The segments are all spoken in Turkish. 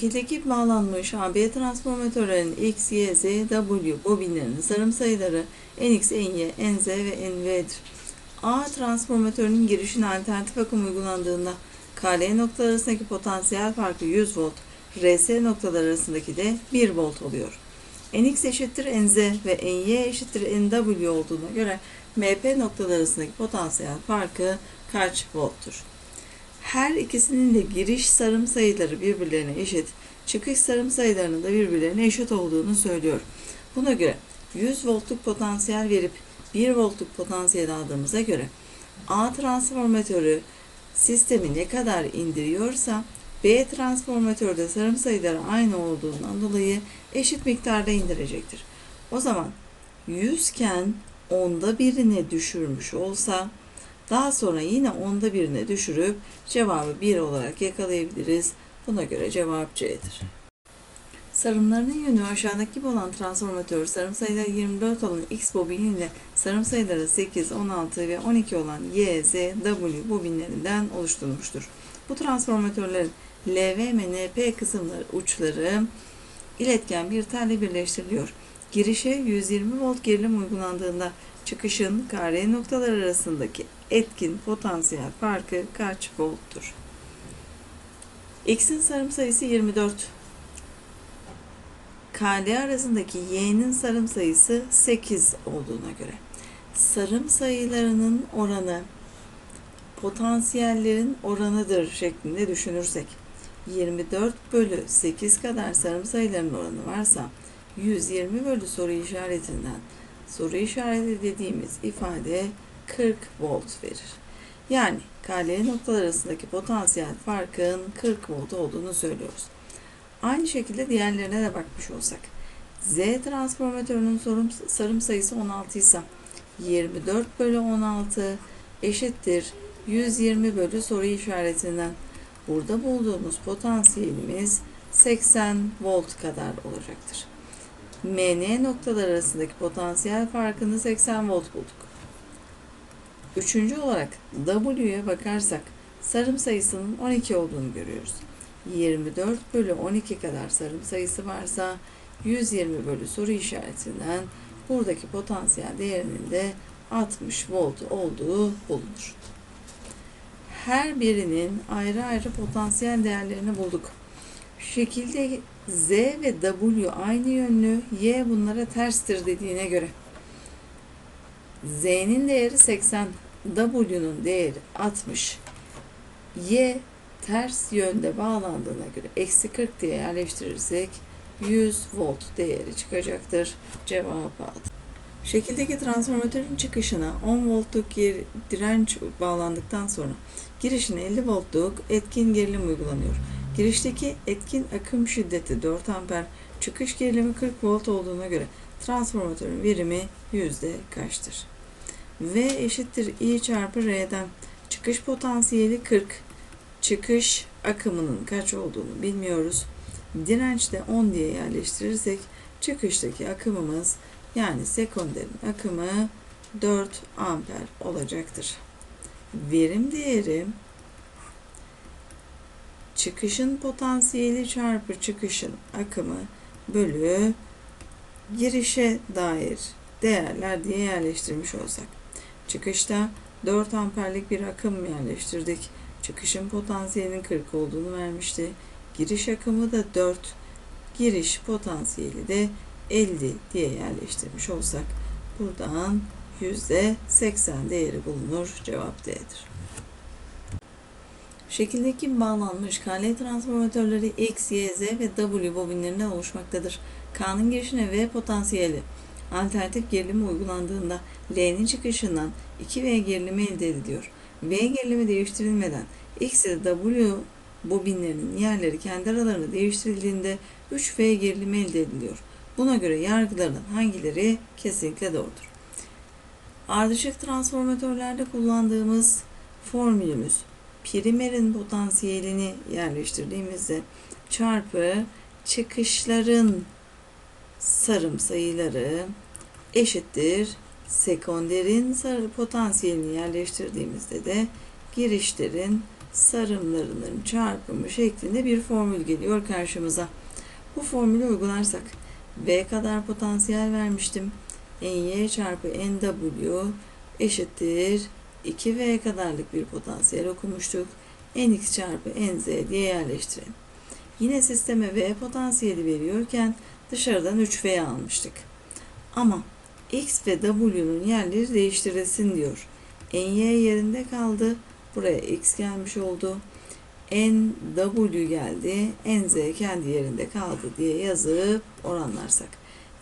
Şekildeki bağlanmış AB transformatörlerin X, Y, Z, W bobinlerinin sarım sayıları NX, NY, NZ ve NV'dir. A transformatörünün girişine alternatif akım uygulandığında KL noktalar arasındaki potansiyel farkı 100 volt, RS noktalar arasındaki de 1 volt oluyor. NX eşittir NZ ve NY eşittir NW olduğuna göre MP noktalar arasındaki potansiyel farkı kaç volttur? Her ikisinin de giriş sarım sayıları birbirlerine eşit, çıkış sarım sayılarının da birbirlerine eşit olduğunu söylüyor. Buna göre 100 voltluk potansiyel verip 1 voltluk potansiyel aldığımıza göre A transformatörü sistemi ne kadar indiriyorsa B transformatörde sarım sayıları aynı olduğundan dolayı eşit miktarda indirecektir. O zaman 100 iken onda birine düşürmüş olsa daha sonra yine onda birine düşürüp cevabı 1 olarak yakalayabiliriz. Buna göre cevap C'dir. Sarımlarının yönü aşağıdaki gibi olan transformatör sarım sayıları 24 olan X bobiniyle sarım sayıları 8, 16 ve 12 olan Y, Z, W bobinlerinden oluşturulmuştur. Bu transformatörlerin LV ve NP kısımları uçları iletken bir telle birleştiriliyor. Girişe 120 volt gerilim uygulandığında çıkışın KR noktalar arasındaki etkin potansiyel farkı kaç volttur? X'in sarım sayısı 24. KL arasındaki Y'nin sarım sayısı 8 olduğuna göre sarım sayılarının oranı potansiyellerin oranıdır şeklinde düşünürsek 24 bölü 8 kadar sarım sayılarının oranı varsa 120 bölü soru işaretinden soru işareti dediğimiz ifade 40 volt verir. Yani KL noktalar arasındaki potansiyel farkın 40 volt olduğunu söylüyoruz. Aynı şekilde diğerlerine de bakmış olsak. Z transformatörünün sarım sayısı 16 ise 24 bölü 16 eşittir 120 bölü soru işaretinden. Burada bulduğumuz potansiyelimiz 80 volt kadar olacaktır. MN noktalar arasındaki potansiyel farkını 80 volt bulduk. Üçüncü olarak W'ye bakarsak sarım sayısının 12 olduğunu görüyoruz. 24 bölü 12 kadar sarım sayısı varsa 120 bölü soru işaretinden buradaki potansiyel değerinin de 60 volt olduğu bulunur. Her birinin ayrı ayrı potansiyel değerlerini bulduk. Şekilde Z ve W aynı yönlü, Y bunlara terstir dediğine göre Z'nin değeri 80, W'nun değeri 60, Y ters yönde bağlandığına göre eksi 40 diye yerleştirirsek 100 volt değeri çıkacaktır. Cevabı A. Şekildeki transformatörün çıkışına 10 voltluk yer- direnç bağlandıktan sonra girişine 50 voltluk etkin gerilim uygulanıyor. Girişteki etkin akım şiddeti 4 amper, çıkış gerilimi 40 volt olduğuna göre transformatörün verimi yüzde kaçtır? V eşittir I çarpı R'den çıkış potansiyeli 40, çıkış akımının kaç olduğunu bilmiyoruz. Direnç de 10 diye yerleştirirsek çıkıştaki akımımız yani sekonderin akımı 4 amper olacaktır. Verim değeri çıkışın potansiyeli çarpı çıkışın akımı bölü girişe dair değerler diye yerleştirmiş olsak. Çıkışta 4 amperlik bir akım yerleştirdik. Çıkışın potansiyelinin 40 olduğunu vermişti. Giriş akımı da 4. Giriş potansiyeli de 50 diye yerleştirmiş olsak buradan %80 değeri bulunur. Cevap D'dir. Şekildeki bağlanmış KL transformatörleri X, Y, Z ve W bobinlerinden oluşmaktadır. K'nın girişine V potansiyeli alternatif gerilimi uygulandığında L'nin çıkışından 2V gerilimi elde ediliyor. V gerilimi değiştirilmeden X ile W bobinlerinin yerleri kendi aralarında değiştirildiğinde 3V gerilimi elde ediliyor. Buna göre yargılarının hangileri kesinlikle doğrudur? Ardışık transformatörlerde kullandığımız formülümüz primerin potansiyelini yerleştirdiğimizde çarpı çıkışların sarım sayıları eşittir sekonderin sarı potansiyelini yerleştirdiğimizde de girişlerin sarımlarının çarpımı şeklinde bir formül geliyor karşımıza. Bu formülü uygularsak V kadar potansiyel vermiştim. NY çarpı NW eşittir 2V kadarlık bir potansiyel okumuştuk. NX çarpı NZ diye yerleştirelim. Yine sisteme V potansiyeli veriyorken dışarıdan 3V almıştık. Ama X ve W'nun yerleri değiştirilsin diyor. NY yerinde kaldı. Buraya X gelmiş oldu. NW geldi. NZ kendi yerinde kaldı diye yazıp oranlarsak.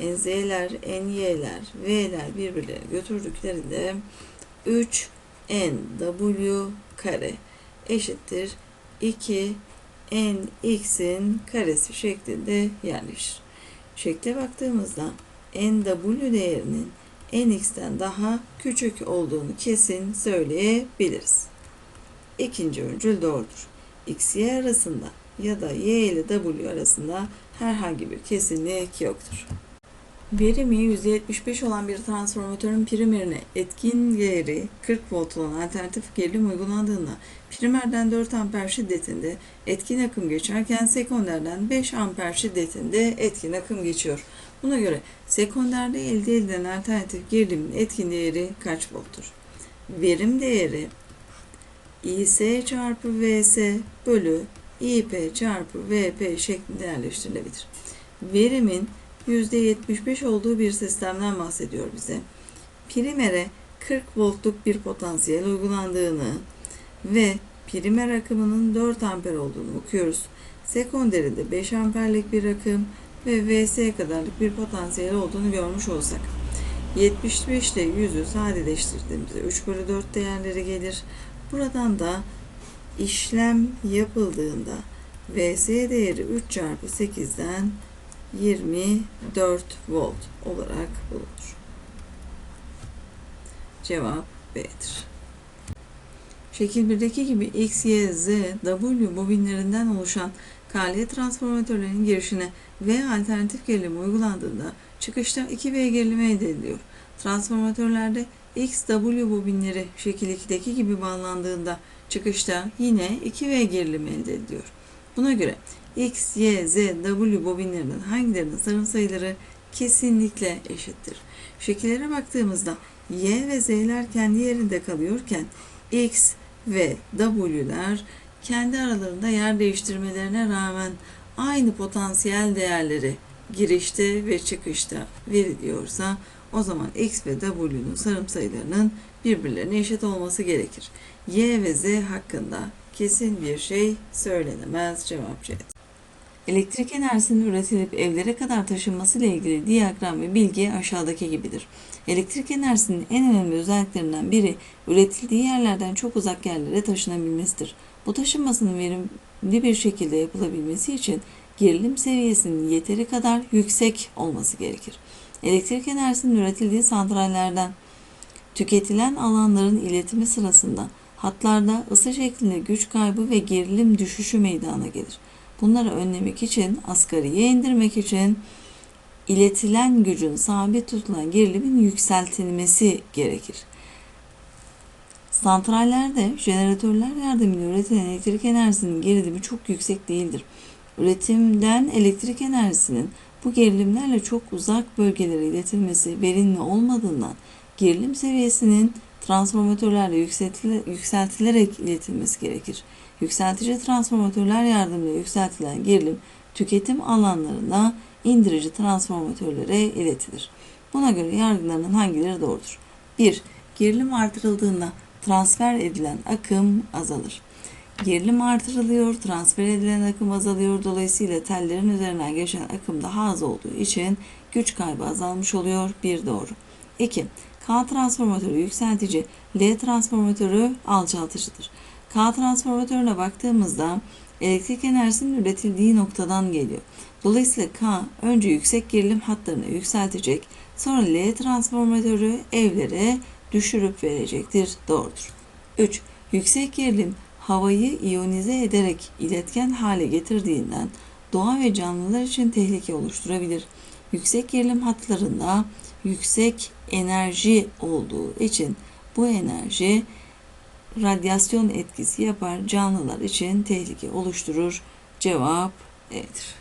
NZ'ler, NY'ler, V'ler birbirlerine götürdüklerinde 3 NW kare eşittir 2 NX'in karesi şeklinde yerleşir. Şekle baktığımızda NW değerinin NX'ten daha küçük olduğunu kesin söyleyebiliriz. İkinci öncül doğrudur. X, Y arasında ya da Y ile W arasında herhangi bir kesinlik yoktur. Verimi %75 olan bir transformatörün primerine etkin değeri 40 volt olan alternatif gerilim uygulandığında primerden 4 amper şiddetinde etkin akım geçerken sekonderden 5 amper şiddetinde etkin akım geçiyor. Buna göre sekonderde elde edilen alternatif gerilimin etkin değeri kaç volttur? Verim değeri İS çarpı Vs bölü İP çarpı Vp şeklinde yerleştirilebilir. Verimin %75 olduğu bir sistemden bahsediyor bize. Primere 40 voltluk bir potansiyel uygulandığını ve primer akımının 4 amper olduğunu okuyoruz. Sekonderinde 5 amperlik bir akım ve Vs kadarlık bir potansiyel olduğunu görmüş olsak. 75 ile 100'ü sadeleştirdiğimizde 3 bölü 4 değerleri gelir. Buradan da işlem yapıldığında Vs değeri 3 çarpı 8'den 24 volt olarak bulunur. Cevap B'dir. Şekil 1'deki gibi X, Y, Z, W bobinlerinden oluşan KL transformatörlerin girişine V alternatif gerilimi uygulandığında çıkışta 2V gerilimi elde ediliyor. Transformatörlerde X, W bobinleri şekil 2'deki gibi bağlandığında çıkışta yine 2V gerilimi elde ediliyor. Buna göre X, Y, Z, W bobinlerinin hangilerinin sarım sayıları kesinlikle eşittir. Şekillere baktığımızda Y ve Z'ler kendi yerinde kalıyorken X ve W'ler kendi aralarında yer değiştirmelerine rağmen aynı potansiyel değerleri girişte ve çıkışta veriliyorsa o zaman X ve W'nun sarım sayılarının birbirlerine eşit olması gerekir. Y ve Z hakkında kesin bir şey söylenemez. Cevap C. Elektrik enerjisinin üretilip evlere kadar taşınması ile ilgili diyagram ve bilgi aşağıdaki gibidir. Elektrik enerjisinin en önemli özelliklerinden biri üretildiği yerlerden çok uzak yerlere taşınabilmesidir. Bu taşınmasının verimli bir şekilde yapılabilmesi için gerilim seviyesinin yeteri kadar yüksek olması gerekir. Elektrik enerjisinin üretildiği santrallerden tüketilen alanların iletimi sırasında hatlarda ısı şeklinde güç kaybı ve gerilim düşüşü meydana gelir. Bunları önlemek için, asgariye indirmek için iletilen gücün sabit tutulan gerilimin yükseltilmesi gerekir. Santrallerde jeneratörler yardımıyla üretilen elektrik enerjisinin gerilimi çok yüksek değildir. Üretimden elektrik enerjisinin bu gerilimlerle çok uzak bölgelere iletilmesi verimli olmadığından gerilim seviyesinin transformatörlerle yükseltilerek iletilmesi gerekir. Yükseltici transformatörler yardımıyla yükseltilen gerilim tüketim alanlarına indirici transformatörlere iletilir. Buna göre yargılarının hangileri doğrudur? 1. Gerilim artırıldığında transfer edilen akım azalır. Gerilim artırılıyor, transfer edilen akım azalıyor. Dolayısıyla tellerin üzerinden geçen akım daha az olduğu için güç kaybı azalmış oluyor. Bir doğru. 2. K transformatörü yükseltici, L transformatörü alçaltıcıdır. K transformatörüne baktığımızda elektrik enerjisinin üretildiği noktadan geliyor. Dolayısıyla K önce yüksek gerilim hatlarını yükseltecek, sonra L transformatörü evlere düşürüp verecektir. Doğrudur. 3. Yüksek gerilim havayı iyonize ederek iletken hale getirdiğinden doğa ve canlılar için tehlike oluşturabilir. Yüksek gerilim hatlarında yüksek enerji olduğu için bu enerji radyasyon etkisi yapar, canlılar için tehlike oluşturur. Cevap E'dir.